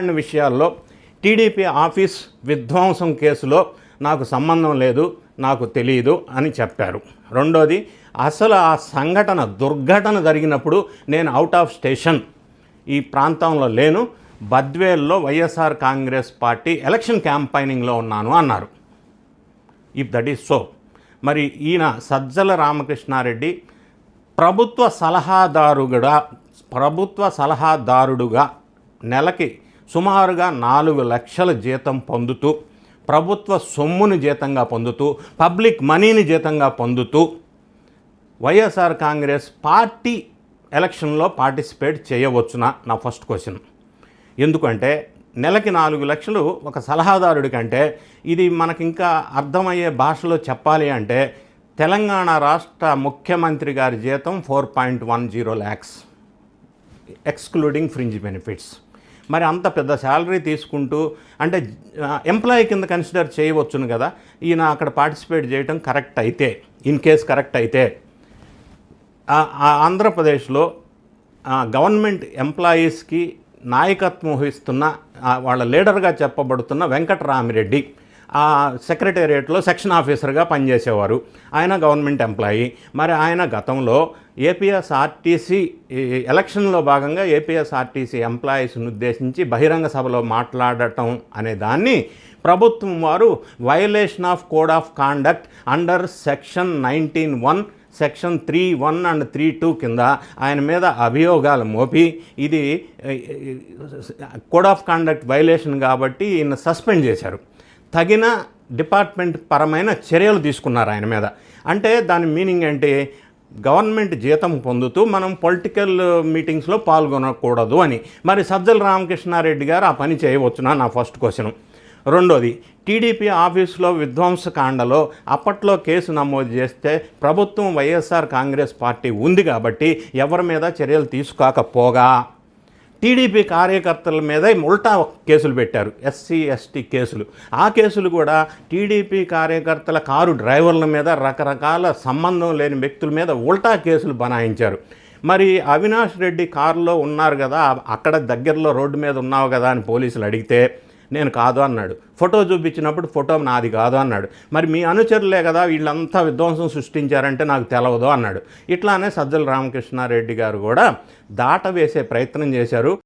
అన్ని విషయాల్లో TDP office విధ్వంసం కేసులో నాకు సంబంధం లేదు నాకు తెలియదు అని చెప్పారు. రెండోది అసలు ఆ సంఘటన దుర్ఘటన జరిగినప్పుడు నేను అవుట్ ఆఫ్ స్టేషన్ ఈ ప్రాంతంలో లేను బద్వేల్లో వైఎస్ఆర్ కాంగ్రెస్ పార్టీ ఎలక్షన్ క్యాంపైనింగ్లో ఉన్నాను అన్నారు. ఇఫ్ దట్ ఈస్ సో మరి ఈయన సజ్జల రామకృష్ణారెడ్డి ప్రభుత్వ సలహాదారుగా ప్రభుత్వ సలహాదారుడుగా నెలకి సుమారుగా నాలుగు లక్షల జీతం పొందుతూ ప్రభుత్వ సొమ్ముని జీతంగా పొందుతూ పబ్లిక్ మనీని జీతంగా పొందుతూ వైఎస్ఆర్ కాంగ్రెస్ పార్టీ ఎలక్షన్లో పార్టిసిపేట్ చేయవచ్చునా? నా ఫస్ట్ క్వశ్చన్. ఎందుకంటే నెలకి నాలుగు లక్షలు ఒక సలహాదారుడి కంటే ఇది మనకింకా అర్థమయ్యే భాషలో చెప్పాలి అంటే తెలంగాణ రాష్ట్ర ముఖ్యమంత్రి గారి జీతం four point one zero lakhs excluding fringe benefits. మరి అంత పెద్ద శాలరీ తీసుకుంటూ అంటే ఎంప్లాయీ కింద కన్సిడర్ చేయవచ్చును కదా. ఈయన అక్కడ పార్టిసిపేట్ చేయటం కరెక్ట్ అయితే ఇన్ కేస్ కరెక్ట్ అయితే ఆంధ్రప్రదేశ్లో గవర్నమెంట్ ఎంప్లాయీస్కి నాయకత్వం వహిస్తున్న వాళ్ళ లీడర్గా చెప్పబడుతున్న వెంకటరామిరెడ్డి. ఆ సెక్రటేరియట్లో సెక్షన్ ఆఫీసర్గా పనిచేసేవారు. ఆయన గవర్నమెంట్ ఎంప్లాయీ. మరి ఆయన గతంలో ఏపీఎస్ఆర్టీసీ ఎలక్షన్లో భాగంగా ఏపీఎస్ఆర్టీసీ ఎంప్లాయీస్ని ఉద్దేశించి బహిరంగ సభలో మాట్లాడటం అనే దాన్ని ప్రభుత్వం వారు violation of code of conduct under section nineteen one section three one and three two కింద ఆయన మీద అభియోగాలు మోపి ఇది కోడ్ ఆఫ్ కాండక్ట్ వైలేషన్ కాబట్టి ఈయన సస్పెండ్ చేశారు. తగిన డిపార్ట్మెంట్ పరమైన చర్యలు తీసుకున్నారు ఆయన మీద. అంటే దాని మీనింగ్ ఏంటి? గవర్నమెంట్ జీతం పొందుతూ మనం పొలిటికల్ మీటింగ్స్లో పాల్గొనకూడదు అని. మరి సజ్జల రామకృష్ణారెడ్డి గారు ఆ పని చేయవచ్చునా? నా ఫస్ట్ క్వశ్చన్. రెండోది టీడీపీ ఆఫీసులో విధ్వంసకాండలో అప్పట్లో కేసు నమోదు చేస్తే ప్రభుత్వం వైఎస్ఆర్ కాంగ్రెస్ పార్టీ ఉంది కాబట్టి ఎవరి మీద చర్యలు తీసుకోకపోగా? టీడీపీ కార్యకర్తల మీద ఉల్టా కేసులు పెట్టారు ఎస్సీ ఎస్టీ కేసులు. ఆ కేసులు కూడా టీడీపీ కార్యకర్తల కారు డ్రైవర్ల మీద రకరకాల సంబంధం లేని వ్యక్తుల మీద ఉల్టా కేసులు బనాయించారు. మరి అవినాష్ రెడ్డి కారులో ఉన్నారు కదా అక్కడ దగ్గరలో రోడ్డు మీద ఉన్నావు కదా అని పోలీసులు అడిగితే నేను కాదు అన్నాడు. ఫోటో చూపించినప్పుడు ఫోటో నాది కాదు అన్నాడు. మరి మీ అనుచరులే కదా వీళ్ళంతా విధ్వంసం సృష్టించారంటే నాకు తెలవదు అన్నాడు. ఇట్లానే సజ్జల రామకృష్ణారెడ్డి గారు కూడా దాట వేసే ప్రయత్నం చేశారు.